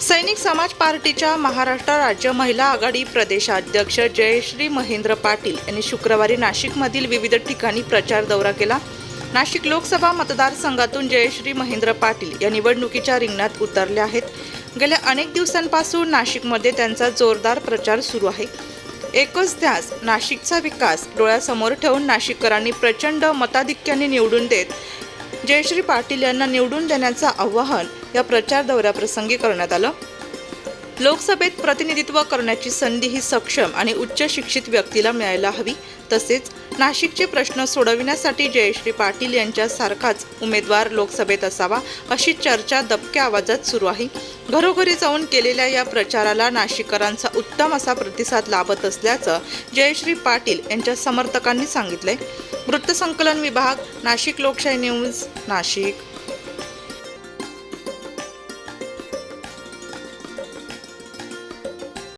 सैनिक समाज पार्टीच्या महाराष्ट्र राज्य महिला आघाडी प्रदेशाध्यक्ष जयश्री महेंद्र पाटील यांनी शुक्रवारी नाशिकमधील विविध ठिकाणी प्रचार दौरा केला. नाशिक लोकसभा मतदारसंघातून जयश्री महेंद्र पाटील या निवडणुकीच्या रिंगणात उतरले आहेत. गेल्या अनेक दिवसांपासून नाशिकमध्ये त्यांचा जोरदार प्रचार सुरू आहे. एकच ध्यास नाशिकचा विकास डोळ्यासमोर ठेवून नाशिककरांनी प्रचंड मताधिक्याने निवडून देत जयश्री पाटील यांना निवडून देण्याचं आवाहन या प्रचार दौऱ्याप्रसंगी करण्यात आलं. लोकसभेत प्रतिनिधित्व करण्याची संधी ही सक्षम आणि उच्च शिक्षित व्यक्तीला मिळायला हवी. तसेच नाशिकचे प्रश्न सोडविण्यासाठी जयश्री पाटील यांच्यासारखाच उमेदवार लोकसभेत असावा अशी चर्चा दबक्या आवाजात सुरू आहे. घरोघरी जाऊन केलेल्या या प्रचाराला नाशिककरांचा उत्तम असा प्रतिसाद लाभत असल्याचं जयश्री पाटील यांच्या समर्थकांनी सांगितलंय. वृत्तसंकलन विभाग नाशिक लोकशाही न्यूज नाशिक.